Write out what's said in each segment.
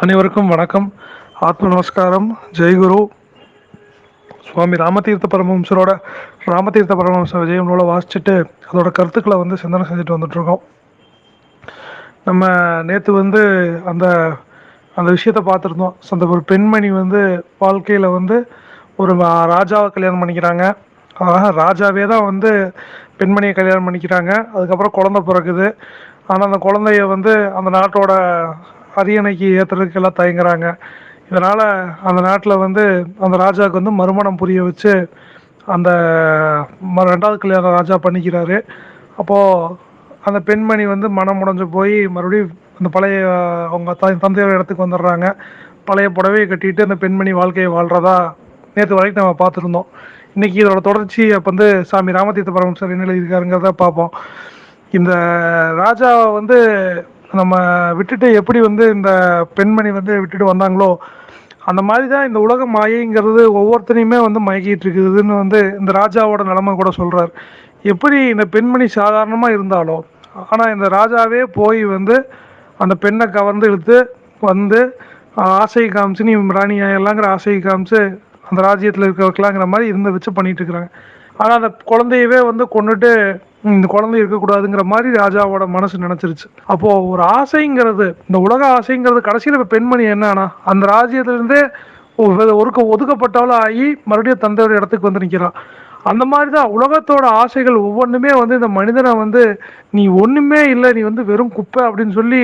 அனைவருக்கும் வணக்கம். ஆத்ம நமஸ்காரம். ஜெய்குரு சுவாமி ராமதீர்த்த பரமஹம்சரோட ராமதீர்த்த பரமஹம்ச விஜயம் நூலை வாசிச்சுட்டு அதோட கருத்துக்களை வந்து சிந்தனை செஞ்சுட்டு வந்துட்ருக்கோம் நம்ம நேற்று வந்து அந்த அந்த விஷயத்த பார்த்துருந்தோம். ஸோ அந்த ஒரு பெண்மணி வந்து வாழ்க்கையில் வந்து ஒரு ராஜாவை கல்யாணம் பண்ணிக்கிறாங்க. அதனால் ராஜாவே தான் வந்து பெண்மணியை கல்யாணம் பண்ணிக்கிறாங்க. அதுக்கப்புறம் குழந்தை பிறக்குது. ஆனால் அந்த குழந்தைய வந்து அந்த நாட்டோட அரியணைக்கு ஏற்றுறதுக்கு எல்லாம் தயங்குறாங்க. இதனால் அந்த நாட்டில் வந்து அந்த ராஜாவுக்கு வந்து மறுமணம் புரிய வச்சு அந்த ம- ரெண்டாவது கல்யாணம் ராஜா பண்ணிக்கிறாரு. அப்போது அந்த பெண்மணி வந்து மனம் முடிஞ்சு போய் மறுபடியும் அந்த பழைய அவங்க த தந்தையோட இடத்துக்கு வந்துடுறாங்க. பழைய புடவையை கட்டிட்டு அந்த பெண்மணி வாழ்க்கையை வாழ்கிறதா நேற்று வரைக்கும் நம்ம பார்த்துருந்தோம். இன்றைக்கி இதோட தொடர்ச்சி அப்போ வந்து சாமி ராமதீர்த்த பரமசர் என்ன எழுதியிருக்காருங்கிறத பார்ப்போம். இந்த ராஜாவை வந்து நம்ம விட்டுட்டு எப்படி வந்து இந்த பெண்மணி வந்து விட்டுட்டு வந்தாங்களோ அந்த மாதிரி தான் இந்த உலக மாயைங்கிறது ஒவ்வொருத்தனையுமே வந்து மயக்கிட்டு இருக்குதுன்னு வந்து இந்த ராஜாவோட நிலைமை கூட சொல்கிறார் எப்படி இந்த பெண்மணி சாதாரணமாக இருந்தாலோ ஆனால் இந்த ராஜாவே போய் வந்து அந்த பெண்ணை கவர்ந்து இழுத்து வந்து ஆசை காமிச்சு நீ ராணி ஆயிடலாங்கிற ஆசை காமிச்சு அந்த ராஜ்யத்தில் இருக்கிறவர்களாங்கிற மாதிரி இருந்து வச்சு பண்ணிட்டு இருக்கிறாங்க. ஆனால் அந்த குழந்தையவே வந்து கொண்டுட்டு இந்த குழந்தை இருக்கக்கூடாதுங்கிற மாதிரி ராஜாவோட மனசு நினைச்சிருச்சு. அப்போ ஒரு ஆசைங்கிறது இந்த உலக ஆசைங்கிறது கடைசியில் இப்போ பெண்மணி என்னன்னா அந்த ராஜ்யத்திலிருந்தே ஒருக்க ஒதுக்கப்பட்டாலும் ஆகி மறுபடியும் தந்தையோட இடத்துக்கு வந்து நிற்கிறான் அந்த மாதிரி தான் உலகத்தோட ஆசைகள் ஒவ்வொன்றுமே வந்து இந்த மனிதனை வந்து நீ ஒன்றுமே இல்லை நீ வந்து வெறும் குப்பை அப்படின்னு சொல்லி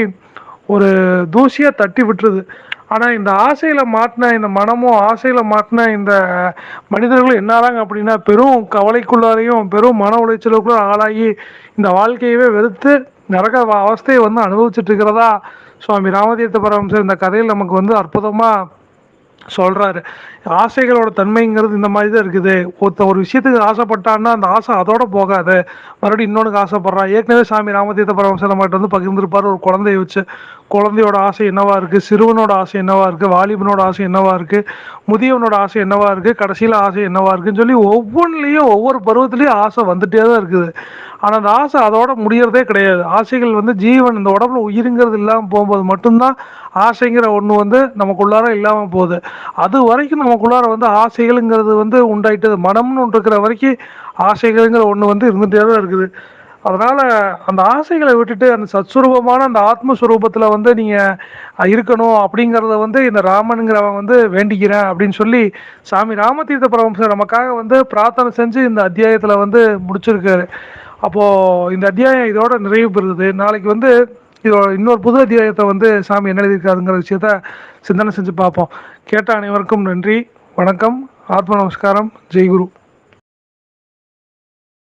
ஒரு தூசியாக தட்டி விட்டுருது. ஆனால் இந்த ஆசையில் மாட்டின இந்த மனமும் ஆசையில் மாட்டின இந்த மனிதர்களும் என்னாராங்க அப்படின்னா பெரும் கவலைக்குள்ளாரையும் பெரும் மன உளைச்சலுக்குள்ள ஆளாகி இந்த வாழ்க்கையவே வெறுத்து நரக அவஸ்தையை வந்து அனுபவிச்சுட்டு இருக்கிறதா சுவாமி ராமதீர்த்த பரமசர் இந்த கதையில் நமக்கு வந்து அற்புதமாக சொல்கிறாரு ஆசைகளோட தன்மைங்கிறது இந்த மாதிரி தான் இருக்குது. ஒருத்த ஒரு விஷயத்துக்கு ஆசைப்பட்டான்னா அந்த ஆசை அதோட போகாது. மறுபடியும் இன்னொன்றுக்கு ஆசைப்படுறான் ஏற்கனவே சாமி ராமதீர்த்த பரமசர் நம்மகிட்ட வந்து பகிர்ந்திருப்பாரு. ஒரு குழந்தைய வச்சு குழந்தையோட ஆசை என்னவா இருக்குது சிறுவனோட ஆசை என்னவா இருக்குது வாலிபனோட ஆசை என்னவா இருக்குது முதியவனோட ஆசை என்னவா இருக்குது கடைசியில் ஆசை என்னவா இருக்குன்னு சொல்லி ஒவ்வொன்றுலையும் ஒவ்வொரு பருவத்துலேயும் ஆசை வந்துட்டே தான் இருக்குது. ஆனால் அந்த ஆசை அதோட முடியறதே கிடையாது. ஆசைகள் வந்து ஜீவன் இந்த உடம்புல உயிருங்கிறது இல்லாமல் போகும்போது மட்டும்தான் ஆசைங்கிற ஒன்று வந்து நமக்குள்ளார இல்லாமல் போகுது. அது வரைக்கும் நமக்குள்ளார வந்து ஆசைகளுங்கிறது வந்து உண்டாயிட்டது. மனம்னு ஒன்று இருக்கிற வரைக்கும் ஆசைகள்ங்கிற ஒன்று வந்து இருந்துகிட்டே தான் இருக்குது. அதனால் அந்த ஆசைகளை விட்டுட்டு அந்த சத்ஸ்வரூபமான அந்த ஆத்மஸ்வரூபத்தில் வந்து நீங்கள் இருக்கணும் அப்படிங்கிறத வந்து இந்த ராமனுங்கிறவன் வந்து வேண்டிக்கிறேன் அப்படின்னு சொல்லி சாமி ராமதீர்த்த பரமசர் நமக்காக வந்து பிரார்த்தனை செஞ்சு இந்த அத்தியாயத்தில் வந்து முடிச்சிருக்காரு. அப்போது இந்த அத்தியாயம் இதோட நிறைவு பெறுது. நாளைக்கு வந்து இதோட இன்னொரு புது அத்தியாயத்தை வந்து சாமி என்ன எழுதியிருக்காருங்கிற விஷயத்த சிந்தனை செஞ்சு பார்ப்போம். கேட்ட அனைவருக்கும் நன்றி. வணக்கம். ஆத்ம நமஸ்காரம். ஜெய்குரு